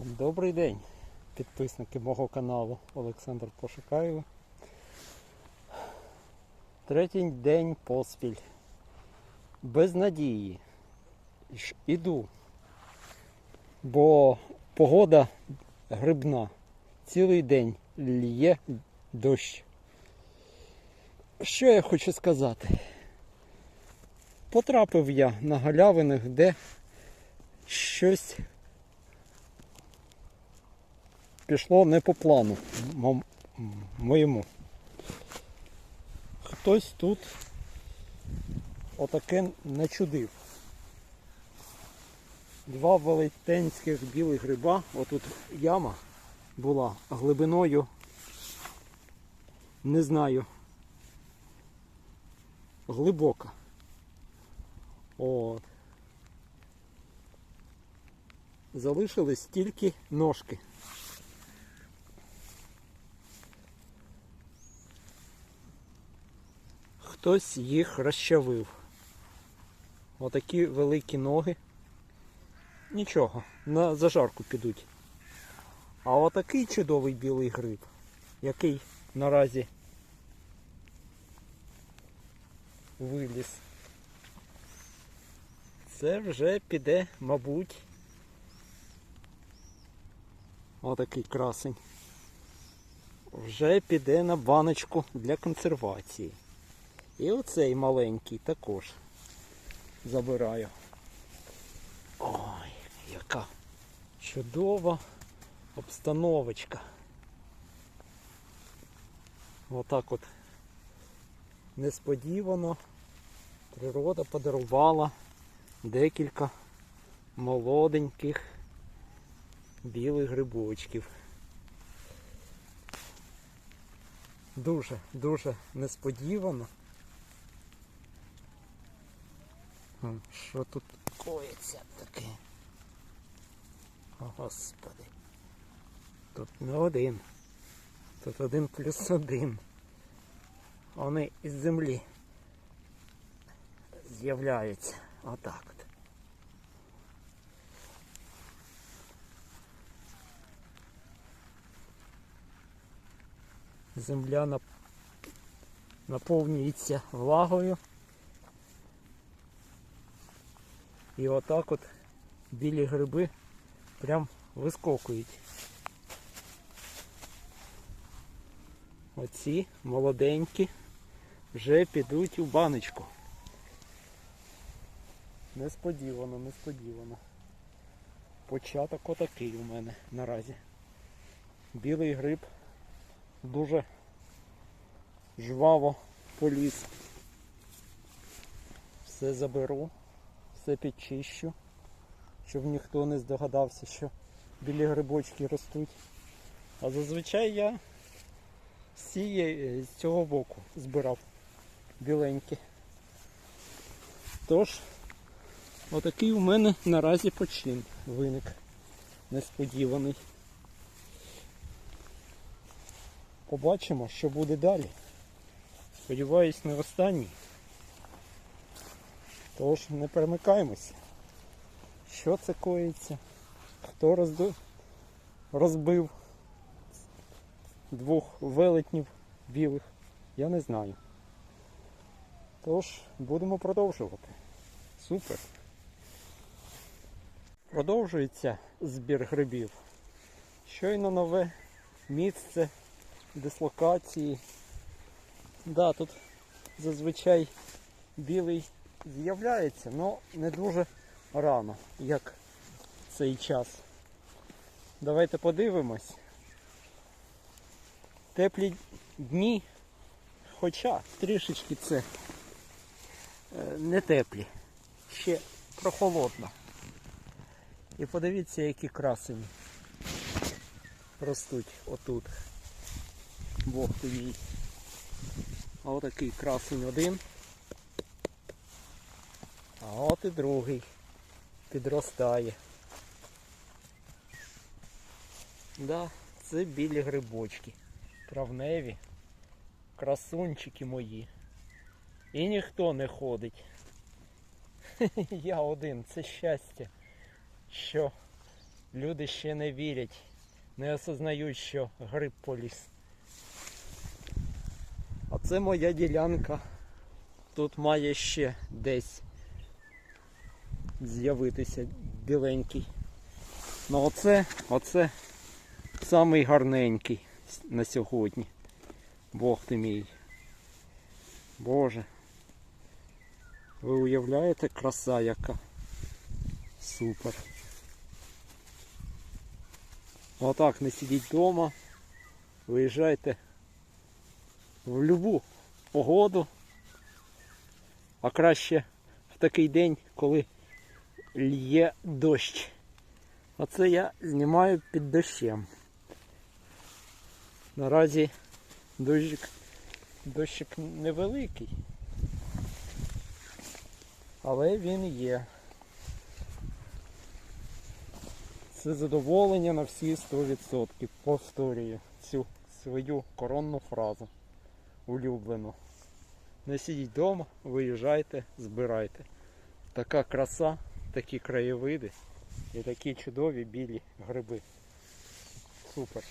Добрий день, підписники мого каналу Олександр Пошукаєв. Третій день поспіль. Без надії. Іду. Бо погода грибна. Цілий день лє дощ. Що я хочу сказати? Потрапив я на галявинах, де щось пішло не по плану моєму. Хтось тут отаке начудив. Два велетенських білих гриба, отут яма була глибиною, не знаю, глибока. От. Залишились тільки ножки. Хтось їх розчавив. Отакі великі ноги. Нічого, на зажарку підуть. А отакий чудовий білий гриб, який наразі виліз. Це вже піде, мабуть. Отакий красень. Вже піде на баночку для консервації. І оцей маленький також забираю. Ой, яка чудова обстановочка. Отак от несподівано природа подарувала декілька молоденьких білих грибочків. Дуже, дуже несподівано. Що тут коїться таке? О, Господи. Тут не один. Тут один плюс один. Вони із землі з'являються. Отак от. Земля нап- наповнюється влагою. І отак от білі гриби прям вискокують. Оці молоденькі вже підуть у баночку. Несподівано, несподівано. Початок отакий у мене наразі. Білий гриб дуже жваво поліз. Все заберу, все підчищу, щоб ніхто не здогадався, що білі грибочки ростуть. А зазвичай я з, цієї- з цього боку збирав біленькі. Тож, отакий у мене наразі почин виник несподіваний. Побачимо, що буде далі. Сподіваюсь, не останній. Тож не перемикаємося. Що це коїться? Хто розду... розбив двох велетнів білих? Я не знаю. Тож будемо продовжувати. Супер. Продовжується збір грибів. Щойно нове місце дислокації. Да, тут зазвичай білий з'являється, але не дуже рано, як цей час. Давайте подивимось. Теплі дні, хоча трішечки це е, не теплі, ще прохолодно. І подивіться, які красені ростуть отут. Бог ти мій. Отакий красень один. А от і другий підростає. Да, це білі грибочки. Травневі. Красунчики мої. І ніхто не ходить. Я один, це щастя, що люди ще не вірять, не осознають, що гриб поліз. А це моя ділянка. Тут має ще десь з'явитися біленький. Ну оце, оце самий гарненький на сьогодні. Бог ти мій. Боже. Ви уявляєте краса яка? Супер. Отак не сидіть вдома. Виїжджайте в любу погоду. А краще в такий день, коли лє дощ. Оце я знімаю під дощем. Наразі дощик, дощик невеликий. Але він є. Це задоволення на всі 100%. Повторюю цю свою коронну фразу. Улюблену. Не сидіть вдома, виїжджайте, збирайте. Така краса, такі краєвиди і такі чудові білі гриби. Супер.